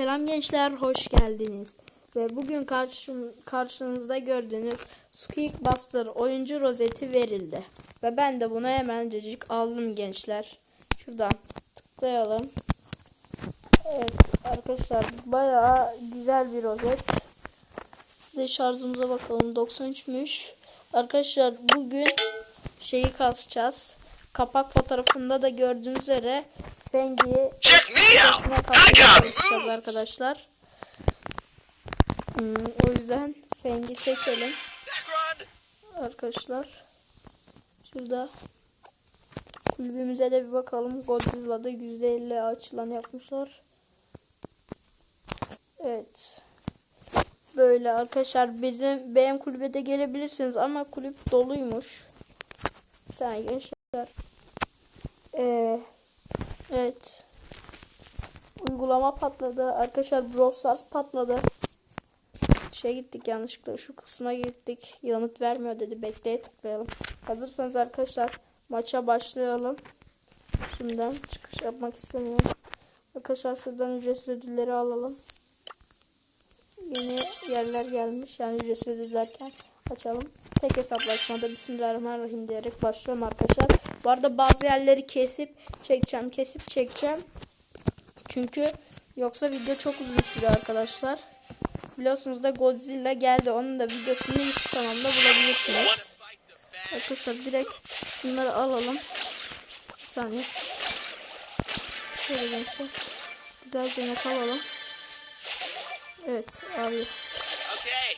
Selam gençler, hoş geldiniz. Ve bugün karşım, karşınızda gördüğünüz Squeak Buster oyuncu rozeti verildi. Ve ben de bunu hemencecik aldım gençler. Şuradan tıklayalım. Evet arkadaşlar bayağı güzel bir rozet. Size şarjımıza bakalım 93'müş. Arkadaşlar bugün şeyi kasacağız. Kapak fotoğrafında da gördüğünüz üzere Fengi'yi Check me out! Sesine I kapatmaya got çalışacağız moves! arkadaşlar. Hmm, o yüzden Feng'i seçelim arkadaşlar. Şurada kulübümüze de bir bakalım. Godzilla'da %50 açılan yapmışlar. Evet. Böyle arkadaşlar bizim benim kulübe de gelebilirsiniz ama kulüp doluymuş. Sen gençler. Ee, evet. Uygulama patladı. Arkadaşlar Brawl Stars patladı. Şey gittik yanlışlıkla şu kısma gittik. Yanıt vermiyor dedi. Bekleye tıklayalım. Hazırsanız arkadaşlar maça başlayalım. Şimdiden çıkış yapmak istemiyorum. Arkadaşlar şuradan ücretsiz ödülleri alalım. Yeni yerler gelmiş. Yani ücretsiz ödül açalım. Tek hesaplaşmada Bismillahirrahmanirrahim diyerek başlıyorum arkadaşlar. Bu arada bazı yerleri kesip çekeceğim. Kesip çekeceğim. Çünkü yoksa video çok uzun sürüyor arkadaşlar. Biliyorsunuz da Godzilla geldi. Onun da videosunu Instagram'da bulabilirsiniz. Arkadaşlar direkt bunları alalım. Bir saniye. Şöyle gençler. Güzelce not alalım. Evet abi. Okay,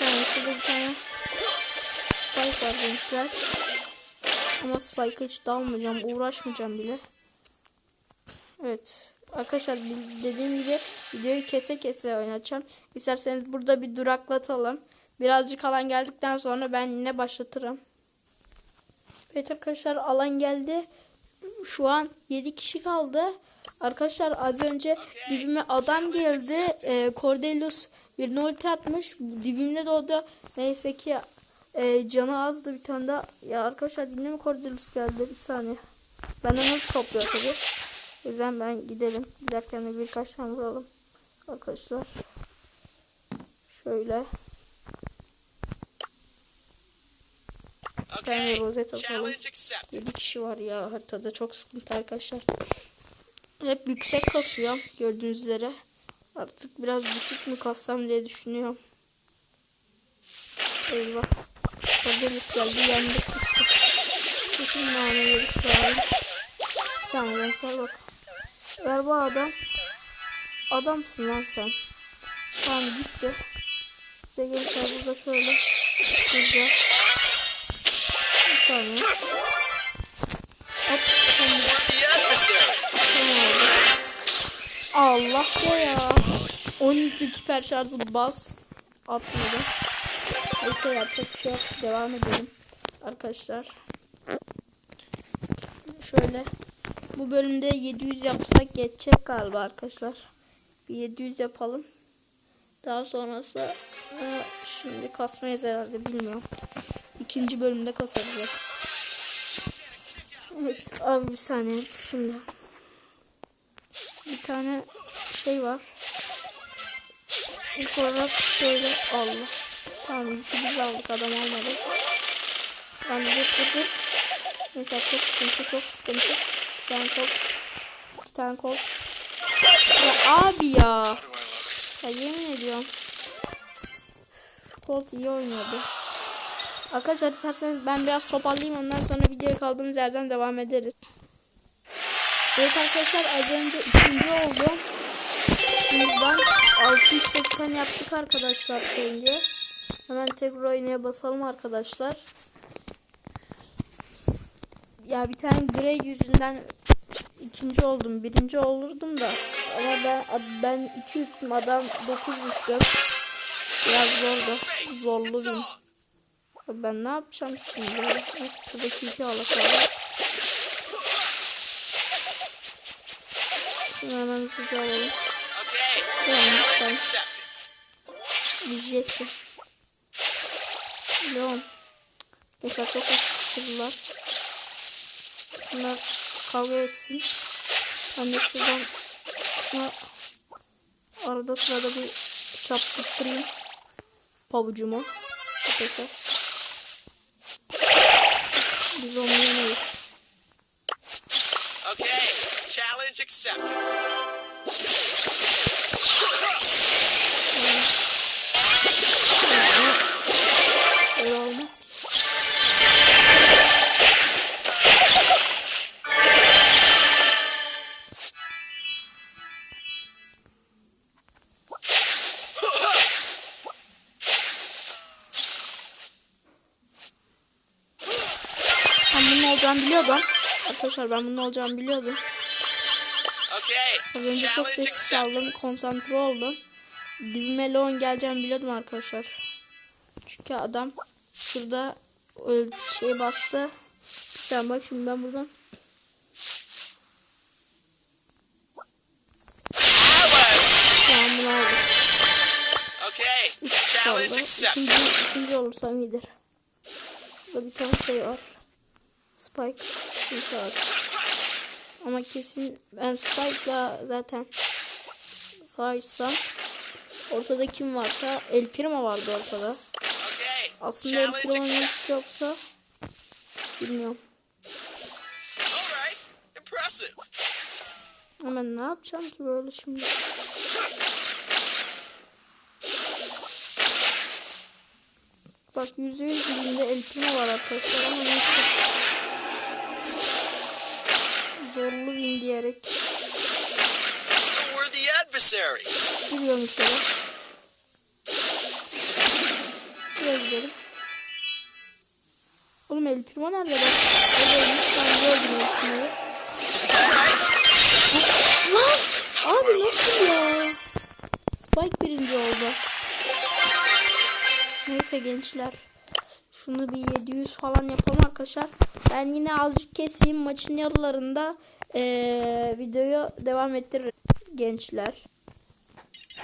Bir bir tane Spike var gençler. Ama Spike'a hiç dalmayacağım. Uğraşmayacağım bile. Evet. Arkadaşlar dediğim gibi videoyu kese kese oynatacağım. İsterseniz burada bir duraklatalım. Birazcık alan geldikten sonra ben yine başlatırım. Evet arkadaşlar alan geldi. Şu an 7 kişi kaldı. Arkadaşlar az önce dibime adam geldi. Ee, Cordelius bir ulti atmış. Dibimde da neyse ki e, canı azdı bir tane daha. Ya arkadaşlar yine mi Cordelius geldi? Bir saniye. Benden ulti topluyor tabii. O yüzden ben gidelim. Giderken de birkaç tane vuralım. Arkadaşlar. Şöyle. Tane rozet atalım. challenge accepted. 7 kişi var ya haritada çok sıkıntı arkadaşlar. Hep yüksek kasıyor gördüğünüz üzere. Artık biraz düşük mü kassam diye düşünüyorum. Eyvah. Haberimiz geldi yandık düştü. Kesin nane yedik bari. Sen gençler bak. Ver bu adam. Adamsın lan sen. Tamam gitti. Bize gençler burada şöyle. Şurada. Bir saniye. Hop. Allah ya. 12 hiper şarjı bas. Atmadı. Neyse yapacak bir şey yok. Devam edelim. Arkadaşlar. Şöyle. Bu bölümde 700 yapsak geçecek galiba arkadaşlar. Bir 700 yapalım. Daha sonrası e, şimdi kasmayız herhalde bilmiyorum. İkinci bölümde kasacak. Evet abi bir saniye şimdi bir tane şey var. İlk olarak şöyle Allah. Tamam biz aldık adam almadı. Ben dur dur. Mesela çok sıkıntı çok sıkıntı. Bir tane kol. İki tane kol. Ya abi ya. Ya yemin ediyorum. Colt iyi oynuyordu. Arkadaşlar isterseniz ben biraz toparlayayım ondan sonra videoya kaldığımız yerden devam ederiz. Evet arkadaşlar az önce ikinci oldum. Buradan 680 yaptık arkadaşlar şimdi. Hemen tekrar oynaya basalım arkadaşlar. Ya bir tane grey yüzünden ikinci oldum. Birinci olurdum da. Ama ben ben iki yuttum adam 9 yuttum. Biraz zordu. Zorlu. Ben ne yapacağım şimdi? Şuradaki iki alakalı. Şunu hemen hızlıca alalım. Accepted. Jesse. Leon. Mesela çok hızlılar. Bunlar kavga etsin. Ben de şuradan şuna arada sırada bir çaptırtırayım pabucumu. Arkadaşlar. Biz onu yemeyiz. Okay, challenge accepted. Olacağını biliyordum. Arkadaşlar ben bunun olacağını biliyordum. Az önce çok sessiz kaldım. Konsantre oldum. Dibime Leon geleceğini biliyordum arkadaşlar. Çünkü adam şurada öyle şey bastı. Sen bak şimdi ben buradan. Tamam bunu aldım. Okay, Üç ikinci olursam iyidir. Burada bir tane şey var. Spike. İnşaat. Ama kesin ben Spike'la zaten savaşsam ortada kim varsa El Primo vardı ortada. Aslında El Primo'nun hiç yoksa bilmiyorum. Ama ne yapacağım ki böyle şimdi? Bak yüzde yüz dilinde El Primo var arkadaşlar ama neyse. Zorlu win diyerek giriyorum içeri. Buraya gidelim. Oğlum El Primo nerede bak? Lan! Abi nasıl ya? Spike birinci oldu. Neyse gençler. Şunu bir 700 falan yapalım arkadaşlar. Ben yine azıcık keseyim. Maçın yarılarında eee, videoyu devam ettiririm gençler.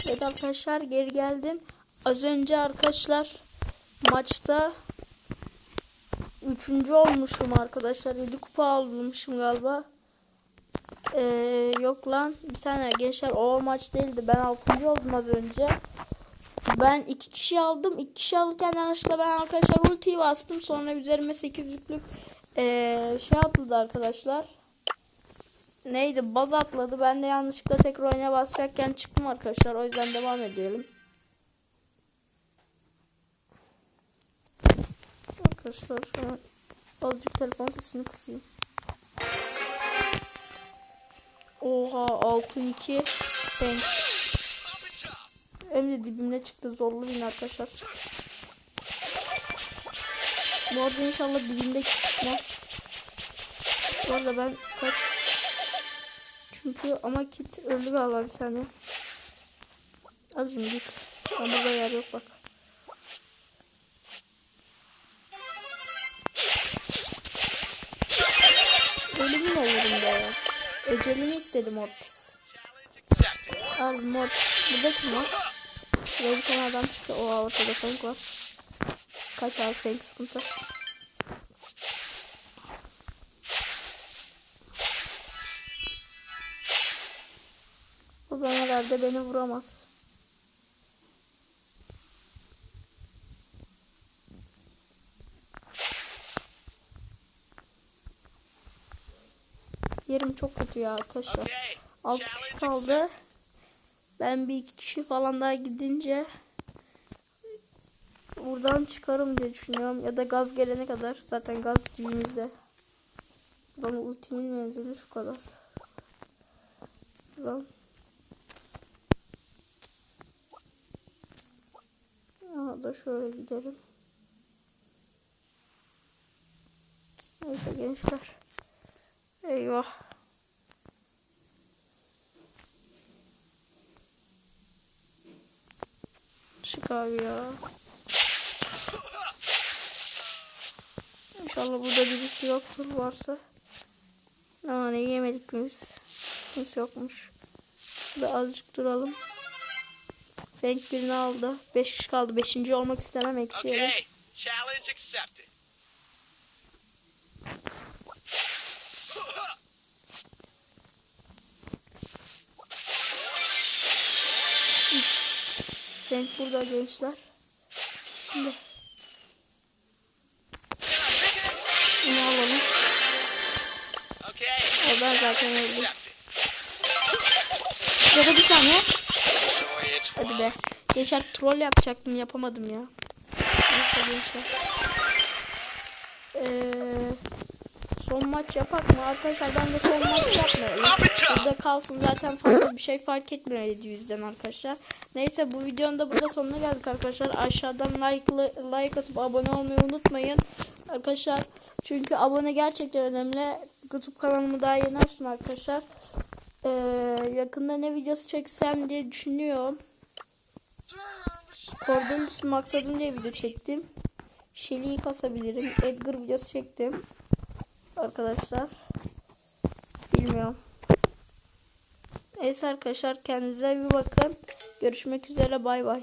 Evet arkadaşlar geri geldim. Az önce arkadaşlar maçta üçüncü olmuşum arkadaşlar. 7 kupa almışım galiba. Ee, yok lan bir saniye gençler o maç değildi. Ben 6. oldum az önce. Ben iki kişi aldım. İki kişi alırken yanlışlıkla ben arkadaşlar ultiyi bastım. Sonra üzerime 800'lük ee, şey atladı arkadaşlar. Neydi? Baz atladı. Ben de yanlışlıkla tekrar oyuna basacakken çıktım arkadaşlar. O yüzden devam edelim. Arkadaşlar şu an azıcık telefon sesini kısayım. Oha altın 2 Thanks. Hem de dibimde çıktı zorlu bin arkadaşlar. Bu arada inşallah dibimde çıkmaz. Bu arada ben kaç çünkü ama kit öldü galiba bir saniye. Abicim git. Ben burada yer yok bak. Ölümün olurum be ya. Ecelini istedim accepted. Al mod. Burada kim var? Burada bir tane adam çıktı. Oha ortada Frank var. Kaç abi Frank sıkıntı. O zaman herhalde beni vuramaz. Yerim çok kötü ya arkadaşlar. Okay, 6 kişi kaldı. Ben bir iki kişi falan daha gidince buradan çıkarım diye düşünüyorum. Ya da gaz gelene kadar. Zaten gaz dibimizde. Buradan ultimin menzili şu kadar. Buradan. Aha da şöyle gidelim. Neyse gençler. Eyvah. Çık abi ya. İnşallah burada birisi yoktur varsa. Ama ne yemedik biz. Kimse yokmuş. Burada azıcık duralım. Frank birini aldı. 5 kişi kaldı. 5. olmak istemem eksi yerim. Okay, challenge accepted. Cenk burada gençler. Şimdi bunu alalım. O ben zaten öldüm. Ya da bir saniye. Hadi be. Gençler troll yapacaktım yapamadım ya. Neyse gençler. Ee, son maç yapak mı? Arkadaşlar ben de son maç yapmayalım. Burada kalsın zaten fazla bir şey fark etmiyor 700'den arkadaşlar. Neyse bu videonun da burada sonuna geldik arkadaşlar. Aşağıdan like, like atıp abone olmayı unutmayın. Arkadaşlar çünkü abone gerçekten önemli. YouTube kanalımı daha yeni açtım arkadaşlar. Ee, yakında ne videosu çeksem diye düşünüyorum. Cordelis maksadım diye video çektim. Shelly'yi kasabilirim. Edgar videosu çektim. Arkadaşlar. Bilmiyorum. Neyse arkadaşlar kendinize bir bakın. Görüşmek üzere bay bay.